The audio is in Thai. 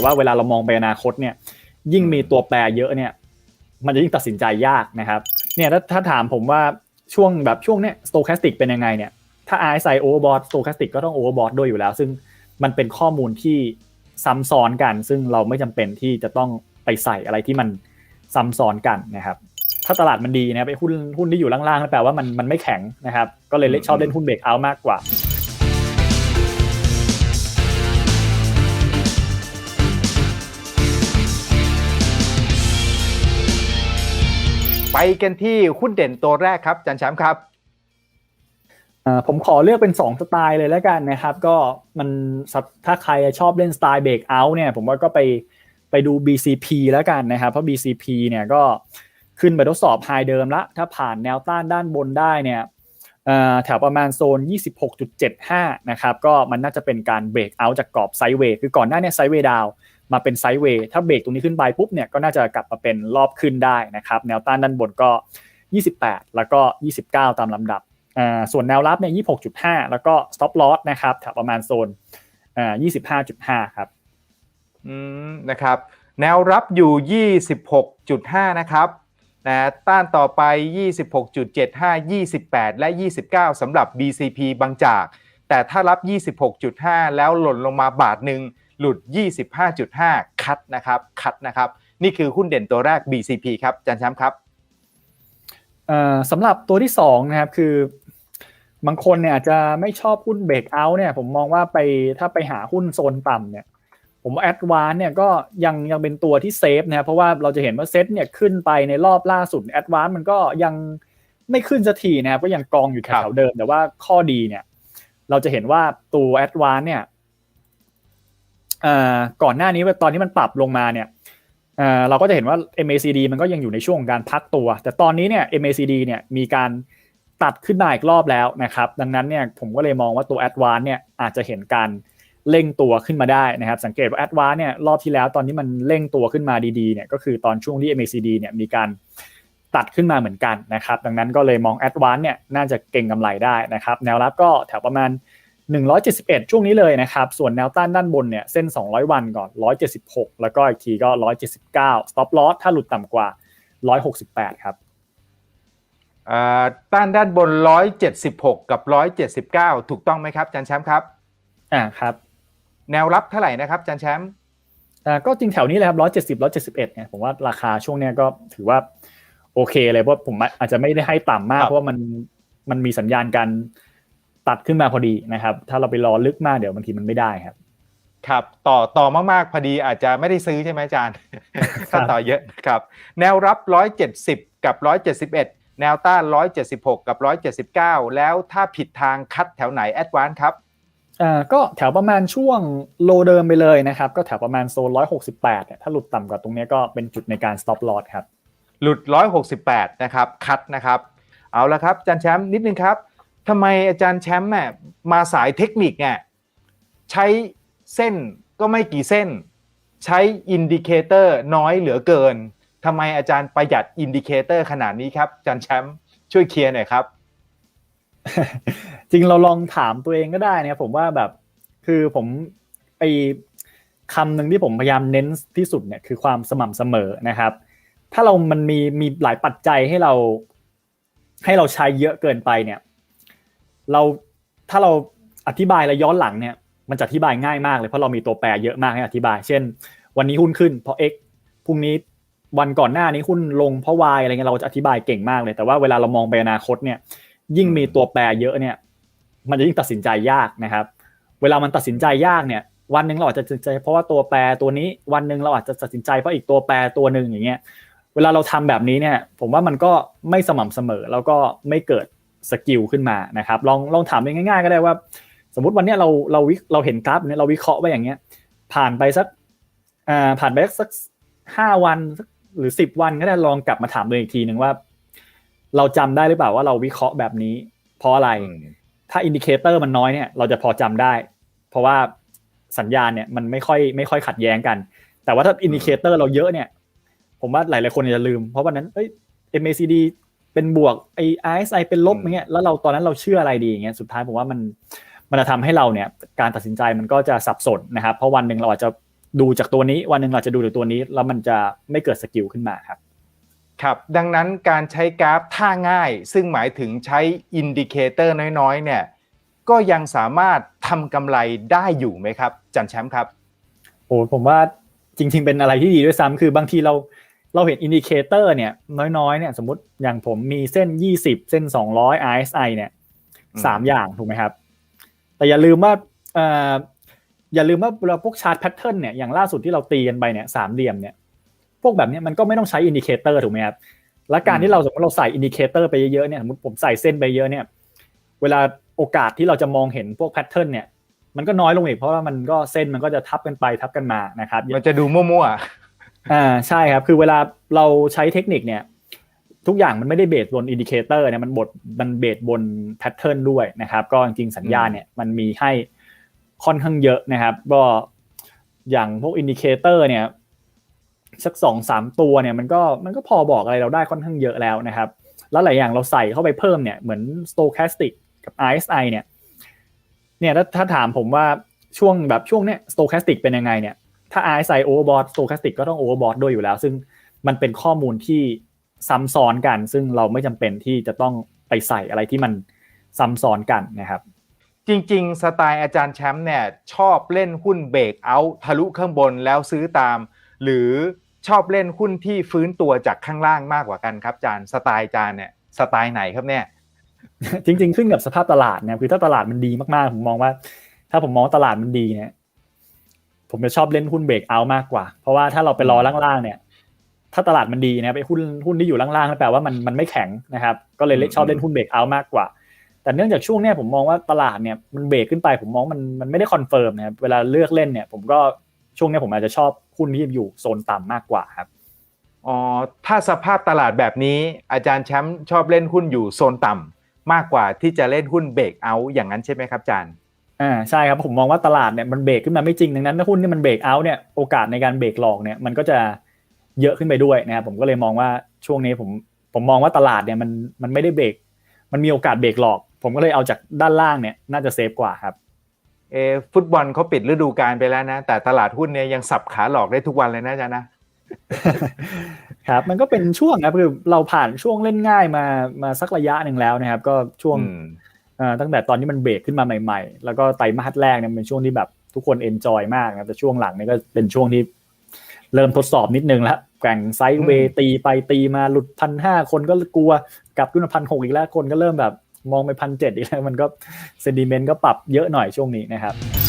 แต่ว่าเวลาเรามองไปอนาคตเนี่ยยิ่งมีตัวแปรเยอะเนี่ยมันจะยิ่งตัดสินใจยากนะครับเนี่ยถ้าถ้าถามผมว่าช่วงแบบช่วงเนี้ย stochastic เป็นยังไงเนี่ยถ้า RSI overbought stochastic ก็ต้อง overbought ด้วยอยู่แล้ว ซึ่งมันเป็นข้อมูลที่ซ้ำซ้อนกัน ซึ่งเราไม่จำเป็นที่จะต้องไปใส่อะไรที่มันซ้ำซ้อนกันนะครับถ้าตลาดมันดีนะไอ้หุ้นหุ้นที่อยู่ล่างๆแปลว่ามันมันไม่แข็งนะครับก็เลยชอบเล่นหุ้นเบรกเอาท์มากกว่า ไปกันที่หุ้นเด่นตัวแรกครับจันแชมป์ครับผมขอเลือกเป็น 2 สไตล์เลยแล้วกันนะครับ ก็มันถ้าใครชอบเล่นสไตล์เบรกเอาท์เนี่ยผมว่าก็ไปไปดู BCP แล้วกันนะครับเพราะ BCP เนี่ยก็ขึ้นไปทดสอบไฮเดิมละ ถ้าผ่านแนวต้านด้านบนได้เนี่ยแถวประมาณโซน 26.75 นะครับ ก็มันน่าจะเป็นการเบรกเอาท์จากกรอบไซด์เวย์คือก่อนหน้านี้ไซด์เวย์ดาว มาเป็นไซด์เวย์ถ้าเบรกตรงนี้ขึ้นไปปุ๊บเนี่ยก็น่าจะกลับมาเป็นรอบขึ้นได้นะครับแนวต้านด้านบนก็ 28 แล้วก็ 29 ตามลำดับส่วนแนวรับเนี่ย26.5 แล้วก็ stop loss นะครับแถวประมาณโซน25.5 ครับอืมนะครับ แนวรับอยู่ 26.5 นะครับนะต้านต่อไป 26.75 28 และ 29สำหรับ BCP บางจาก แต่ถ้ารับ 26.5 แล้วหล่นลงมาบาทหนึ่ง หลุด 25.5 คัดนะครับคัดนะครับ นี่คือหุ้นเด่นตัวแรก BCP ครับจันแชมป์ครับสำหรับตัวที่2นะครับคือบางคนเนี่ยอาจจะไม่ชอบหุ้นเบรกเอาท์เนี่ยผมมองว่าไปถ้าไปหาหุ้นโซนต่ำเนี่ยผมแอดวานเนี่ยก็ยังยังเป็นตัวที่เซฟนะครับเพราะว่าเราจะเห็นว่าเซ็ตเนี่ยขึ้นไปในรอบล่าสุดแอดวานมันก็ยังไม่ขึ้นสักทีนะครับก็ยังกองอยู่แถวเดิม แต่ว่าข้อดีเนี่ยเราจะเห็นว่าตัวแอดวานเนี่ย ก่อนหน้านี้ตอนที่มันปรับลงมาเนี่ยเราก็จะเห็นว่า MACD มันก็ยังอยู่ในช่วงของการพักตัว แต่ตอนนี้เนี่ย MACD เนี่ยมีการตัดขึ้นมาอีกรอบแล้วนะครับ ดังนั้นเนี่ยผมก็เลยมองว่าตัว a d v a n c e เนี่ยอาจจะเห็นการเร่งตัวขึ้นมาได้นะครับ สังเกตว่า a d v a n c e เนี่ยรอบที่แล้วตอนที่มันเร่งตัวขึ้นมาดีๆเนี่ยก็คือตอนช่วงที่ MACD เนี่ยมีการตัดขึ้นมาเหมือนกันนะครับ ดังนั้นก็เลยมอง a d v a n c e เนี่ยน่าจะเก่งกำไรได้นะครับ แนวรับก็แถวประมาณ 171 ช่วงนี้เลยนะครับ ส่วนแนวต้านด้านบนเนี่ยเส้น 200 วันก่อน 176 แล้วก็อีกทีก็ 179 stop loss ถ้าหลุดต่ำกว่า 168 ครับต้านด้านบน 176 กับ 179 ถูกต้องไหมครับจันแชมป์ครับอ่าครับ แนวรับเท่าไหร่นะครับจันแชมป์อ่าก็จริงแถวนี้เลยครับ 170 171เนี่ยผมว่าราคาช่วงนี้ก็ถือว่าโอเคเลยเพราะผมอาจจะไม่ได้ให้ต่ำมากเพราะว่ามันมันมีสัญญาณการ ตัดขึ้นมาพอดีนะครับ ถ้าเราไปรอลึกมากเดี๋ยวบางทีมันไม่ได้ครับ ครับ ต่อต่อมากๆพอดีอาจจะไม่ได้ซื้อใช่ไหมอาจารย์ถ้าต่อเยอะครับ แนวรับ 170 กับ 171 แนวต้าน 176 กับ 179 แล้วถ้าผิดทางคัดแถวไหนแอดวานครับอ่าก็แถวประมาณช่วงโลเดิมไปเลยนะครับ ก็แถวประมาณโซน 168เนี่ยถ้าหลุดต่ำกว่าตรงนี้ก็เป็นจุดในการ stop loss ครับ หลุด 168 นะครับ คัดนะครับ เอาละครับอาจารย์แชมป์นิดนึงครับ ทำไมอาจารย์แชมป์เนี่ยมาสายเทคนิคเนี่ยใช้เส้นก็ไม่กี่เส้น ใช้อินดิเคเตอร์น้อยเหลือเกินทำไมอาจารย์ประหยัดอินดิเคเตอร์ขนาดนี้ครับอาจารย์แชมป์ช่วยเคลียร์หน่อยครับ จริงเราลองถามตัวเองก็ได้นะผมว่าแบบคือผมไปคำหนึ่งที่ผมพยายามเน้นที่สุดเนี่ยคือความสม่ำเสมอนะครับ ถ้าเรามันมีมีหลายปัจจัยให้เรา ให้เราใช้เยอะเกินไปเนี่ย เราถ้าเราอธิบายแล้วย้อนหลังเนี่ยมันจะอธิบายง่ายมากเลยเพราะเรามีตัวแปรเยอะมากให้อธิบาย เช่น วันนี้หุ้นขึ้นเพราะ X พรุ่งนี้วันก่อนหน้านี้หุ้นลงเพราะวายอะไรเงี้ยเราจะอธิบายเก่งมากเลย แต่ว่าเวลาเรามองไปอนาคตเนี่ย ยิ่งมีตัวแปรเยอะเนี่ย มันจะยิ่งตัดสินใจยากนะครับ เวลามันตัดสินใจยากเนี่ย วันหนึ่งเราอาจจะตัดสินใจเพราะว่าตัวแปรตัวนี้วันหนึ่งเราอาจจะตัดสินใจเพราะอีกตัวแปรตัวหนึ่งอย่างเงี้ย เวลาเราทำแบบนี้เนี่ย ผมว่ามันก็ไม่สม่ำเสมอแล้วก็ไม่เกิด สกิลขึ้นมานะครับ ลองลองถามง่ายๆ ก็ได้ว่า สมมติวันนี้เราเราวิเราเห็นกราฟเนี่ยเราวิเคราะห์ไว้อย่างเงี้ย ผ่านไปสักอ่าผ่านไปสักห้าวันสักหรือสิบวันก็ได้ลองกลับมาถามตัวเองอีกทีหนึ่งว่า เราจำได้หรือเปล่าว่าเราวิเคราะห์แบบนี้ เพราะอะไร ถ้าอินดิเคเตอร์มันน้อยเนี่ย เราจะพอจำได้ เพราะว่าสัญญาณเนี่ยมันไม่ค่อยไม่ค่อยขัดแย้งกัน แต่ว่าถ้าอินดิเคเตอร์เราเยอะเนี่ย ผมว่าหลายๆคนจะลืม เพราะวันนั้นเอ้ย MACD เป็นบวกไอ้ RSI เป็นลบอย่างเงี้ยแล้วเราตอนนั้นเราเชื่ออะไรดีอย่างเงี้ยสุดท้ายผมว่ามันมันจะทำให้เราเนี่ยการตัดสินใจมันก็จะสับสนนะครับ เพราะวันหนึ่งเราอาจจะดูจากตัวนี้ วันหนึ่งเราจะดูจากตัวนี้ แล้วมันจะไม่เกิดสกิลขึ้นมาครับครับดังนั้นการใช้กราฟท่าง่าย ซึ่งหมายถึงใช้อินดิเคเตอร์น้อยๆเนี่ยก็ยังสามารถทำกำไรได้อยู่ไหมครับ จันแชมป์ครับโอ้ผมว่าจริง ๆ เป็นอะไรที่ดีด้วยซ้ำคือบางทีเรา เราเห็นอินดิเคเตอร์เนี่ยน้อยๆเนี่ยสมมติอย่างผมมีเส้น 20 เส้น 200 RSI เนี่ยอืมสามอย่างถูกไหมครับ แต่อย่าลืมว่าเอ่ออย่าลืมว่าเราพวกชาร์ตแพทเทิร์นเนี่ยอย่างล่าสุดที่เราตีกันไปเนี่ยสามเหลี่ยมเนี่ยพวกแบบเนี้ยมันก็ไม่ต้องใช้อินดิเคเตอร์ถูกไหมครับและการที่เราสมมติเราใส่อินดิเคเตอร์ไปเยอะๆเนี่ยสมมติผมใส่เส้นไปเยอะเนี่ยเวลาโอกาสที่เราจะมองเห็นพวกแพทเทิร์นเนี่ยมันก็น้อยลงอีกเพราะว่ามันก็เส้นมันก็จะทับกันไปทับกันมานะครับมันจะดูมั่ว อ่าใช่ครับ คือเวลาเราใช้เทคนิคเนี่ย ทุกอย่างมันไม่ได้เบสบนอินดิเคเตอร์เนี่ยมันบดมันเบสบนแพทเทิร์นด้วยนะครับ ก็จริงๆสัญญาณเนี่ยมันมีให้ค่อนข้างเยอะนะครับ ก็อย่างพวกอินดิเคเตอร์เนี่ยสักสองสามตัวเนี่ยมันก็มันก็พอบอกอะไรเราได้ค่อนข้างเยอะแล้วนะครับ แล้วหลายอย่างเราใส่เข้าไปเพิ่มเนี่ยเหมือน stochastic กับ RSI เนี่ยเนี่ยถ้าถ้าถามผมว่าช่วงแบบช่วงเนี้ย stochastic เป็นยังไงเนี่ย ถ้า RSI overbought stochastic ก็ต้อง overbought ด้วยอยู่แล้ว ซึ่งมันเป็นข้อมูลที่ซ้ำซ้อนกัน ซึ่งเราไม่จำเป็นที่จะต้องไปใส่อะไรที่มันซ้ำซ้อนกันนะครับๆจริง ๆ สไตล์อาจารย์แชมป์เนี่ยชอบเล่นหุ้นเบรกเอาท์ทะลุข้างบนแล้วซื้อตาม หรือชอบเล่นหุ้นที่ฟื้นตัวจากข้างล่างมากกว่ากันครับอาจารย์สไตล์อาจารย์เนี่ยสไตล์ไหนครับเนี่ยจริง ๆ ขึ้นกับสภาพตลาดเนี่ยคือถ้าตลาดมันดีมากๆผมมองว่า ถ้าผมมองว่าตลาดมันดีเนี่ย ผมจะชอบเล่นหุ้นเบรกเอาท์มากกว่า เพราะว่าถ้าเราไปรอล่างๆเนี่ย ถ้าตลาดมันดีนะครับไอ้หุ้นหุ้นที่อยู่ล่างๆนั่นแปลว่ามันมันไม่แข็งนะครับ ก็เลยเล่นอืมชอบเล่นหุ้นเบรกเอาท์มากกว่า แต่เนื่องจากช่วงเนี้ยผมมองว่าตลาดเนี่ยมันเบรกขึ้นไปผมมองมันมันไม่ได้คอนเฟิร์มนะครับเวลาเลือกเล่นเนี่ย ผมก็ช่วงเนี้ยผมอาจจะชอบหุ้นที่อยู่โซนต่ำมากกว่าครับอ๋อถ้าสภาพตลาดแบบนี้ อาจารย์แชมป์ชอบเล่นหุ้นอยู่โซนต่ำมากกว่าที่จะเล่นหุ้นเบรกเอาท์อย่างนั้นใช่ไหมครับอาจารย์ อ่าใช่ครับผมมองว่าตลาดเนี่ยมันเบรกขึ้นมาไม่จริงดังนั้นถ้าหุ้นที่มันเบรกเอาท์เนี่ยโอกาสในการเบรกหลอกเนี่ยมันก็จะเยอะขึ้นไปด้วยนะครับผมก็เลยมองว่าช่วงนี้ผมผมมองว่าตลาดเนี่ยมันมันไม่ได้เบรกมันมีโอกาสเบรกหลอก ผมก็เลยเอาจากด้านล่างเนี่ยน่าจะเซฟกว่าครับเออฟุตบอลเขาปิดฤดูกาลไปแล้วนะ แต่ตลาดหุ้นเนี่ยยังสับขาหลอกได้ทุกวันเลยนะอาจารย์นะครับ มันก็เป็นช่วงครับคือเราผ่านช่วงเล่นง่ายมามาสักระยะหนึ่งแล้วนะครับ ก็ช่วงอืมเอ่อ ตั้งแต่ตอนที่มันเบรกขึ้นมาใหม่ ๆ แล้วก็ไตรมาสแรกเนี่ยเป็นช่วงที่แบบทุกคนเอนจอยมากนะครับแต่ช่วงหลังเนี่ยก็เป็นช่วงที่เริ่มทดสอบนิดนึงแล้วแกว่งไซด์เวย์ตีไปตีมาหลุดพันห้าคนก็กลัวกลับขึ้นมาพันหกอีกแล้วคนก็เริ่มแบบมองไปพันเจ็ดอีกแล้วมันก็เซนดิเมนต์ก็ปรับเยอะหน่อยช่วงนี้นะครับ